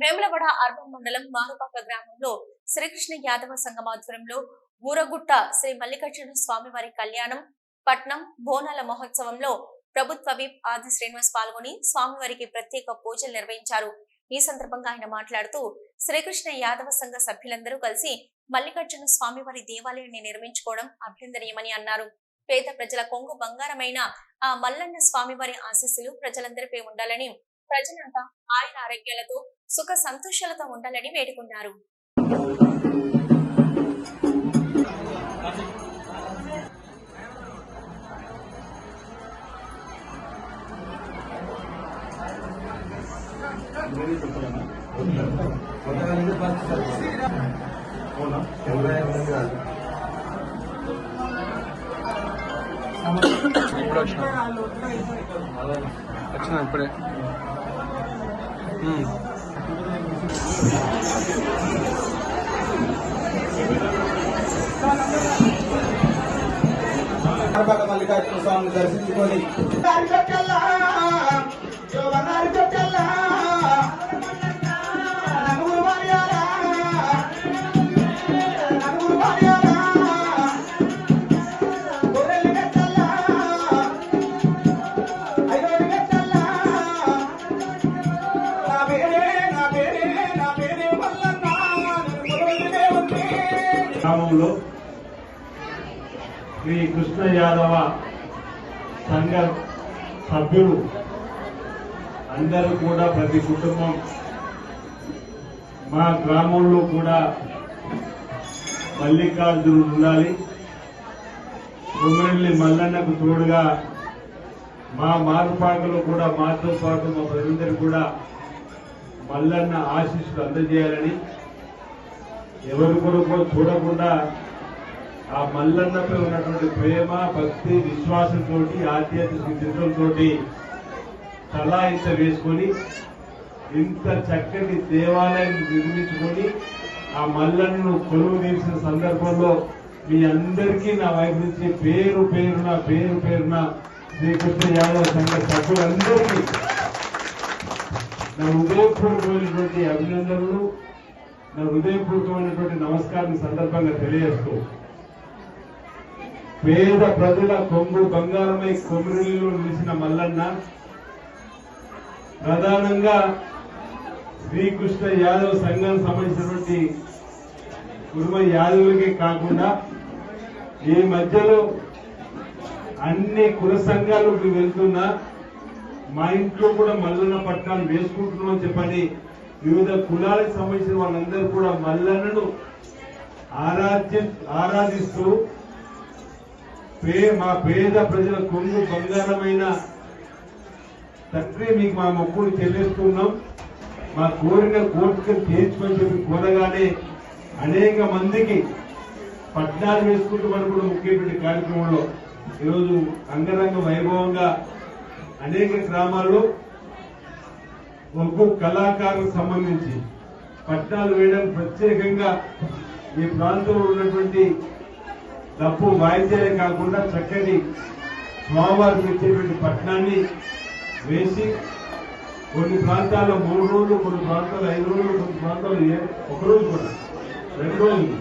Vemulawada urban మండలం మారుపాక గ్రామంలో శ్రీకృష్ణ యాదవ సంఘం ఆధ్వర్యంలో ఊరగుట్ట శ్రీ మల్లికార్జున స్వామివారి కళ్యాణం పట్నం బోనాల మహోత్సవంలో ప్రభుత్వ విప్ ఆది శ్రీనివాస్ పాల్గొని స్వామివారికి ప్రత్యేక పూజలు నిర్వహించారు. ఈ సందర్భంగా ఆయన మాట్లాడుతూ శ్రీకృష్ణ యాదవ సంఘ సభ్యులందరూ కలిసి మల్లికార్జున స్వామివారి దేవాలయాన్ని నిర్మించుకోవడం అభ్యంతరీయమని అన్నారు. పేద ప్రజల కొంగు బంగారమైన ఆ మల్లన్న స్వామివారి ఆశీస్సులు ప్రజలందరిపై ఉండాలని ప్రజలంతా ఆయన ఆరోగ్యాలతో సుఖ సంతోషాలతో ఉండాలని వేడుకున్నారు. ఇప్పుడు. వచ్చిన వచ్చిన ఇప్పుడే మల్లికార్జున స్వామిని దర్శించుకొని గ్రామంలో శ్రీ కృష్ణ యాదవ సంఘ సభ్యులు అందరూ కూడా ప్రతి కుటుంబం మా గ్రామంలో కూడా మల్లికార్జునుడు ఉండాలి. కుమ్మరెల్లి మల్లన్నకు తోడుగా మా మారుపాకలో కూడా మాతో పాటు మా ప్రజలందరూ కూడా మల్లన్న ఆశీస్సులు అందజేయాలని ఎవరి కొరకు చూడకుండా ఆ మల్లన్నపై ఉన్నటువంటి ప్రేమ భక్తి విశ్వాసంతో ఆధ్యాత్మిక చిత్రంతో తలా ఇంత వేసుకొని ఇంత చక్కటి దేవాలయం నిర్మించుకొని ఆ మల్లన్ను కొలువు తీసిన సందర్భంలో మీ అందరికీ నా వైపు నుంచి పేరు పేరున పేరు పేరున శ్రీకృష్ణ యాదవ సంఘ సభ్యులందరికీ నా ఉదయపూర్వమైనటువంటి అభినందనలు. నా హృదయపూర్వకమైనటువంటి నమస్కారం సందర్భంగా తెలియజేస్తూ పేద ప్రజల కొంగు బంగారమై కొమ్మిలో నిలిచిన మల్లన్న ప్రధానంగా శ్రీకృష్ణ యాదవ్ సంఘానికి సంబంధించినటువంటి కుటుంబ యాదవులకే కాకుండా ఈ మధ్యలో అన్ని కుల సంఘాలకు వెళ్తున్నా మా ఇంట్లో కూడా మల్లన్న పట్టణాలు వేసుకుంటున్నాం చెప్పని వివిధ కులాలకు సంబంధించిన వాళ్ళందరూ కూడా మల్లన్నను ఆరాధ్య ఆరాధిస్తూ పే మా పేద ప్రజల కొంగు బంగారమైన తండ్రి మీకు మా మొక్కులు చెల్లిస్తున్నాం. మా కోరిన కోరికలు తీర్చుకొని చెప్పి కోరగానే అనేక మందికి పట్నాలు వేసుకుంటూ మనం కూడా ముఖ్యమైన కార్యక్రమంలో ఈరోజు అంగరంగ వైభవంగా అనేక గ్రామాల్లో ఒగ్గు కళాకారులకు సంబంధించి పట్టణాలు వేయడం ప్రత్యేకంగా ఈ ప్రాంతంలో ఉన్నటువంటి తప్పు వాయిద్యాలే కాకుండా చక్కటి స్వామివారికి ఇచ్చేటువంటి పట్టణాన్ని వేసి కొన్ని ప్రాంతాల్లో మూడు రోజులు కొన్ని ప్రాంతాల్లో ఐదు రోజులు కొన్ని ప్రాంతాల్లో ఒక రోజు కూడా రెండు రోజులు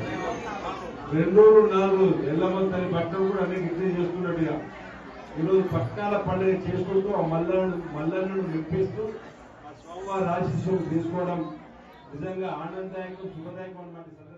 రెండు రోజులు నాలుగు రోజులు ఎల్లమంతని పట్టణం కూడా అనేక ఇట్లే చేసుకున్నట్టుగా ఈరోజు పట్టణాల పండుగ చేసుకుంటూ ఆ మల్లను మల్లన్నను మెప్పిస్తూ స్వామివారి ఆశీస్సులు తీసుకోవడం నిజంగా ఆనందదాయకం శుభదాయకం అన్నమాట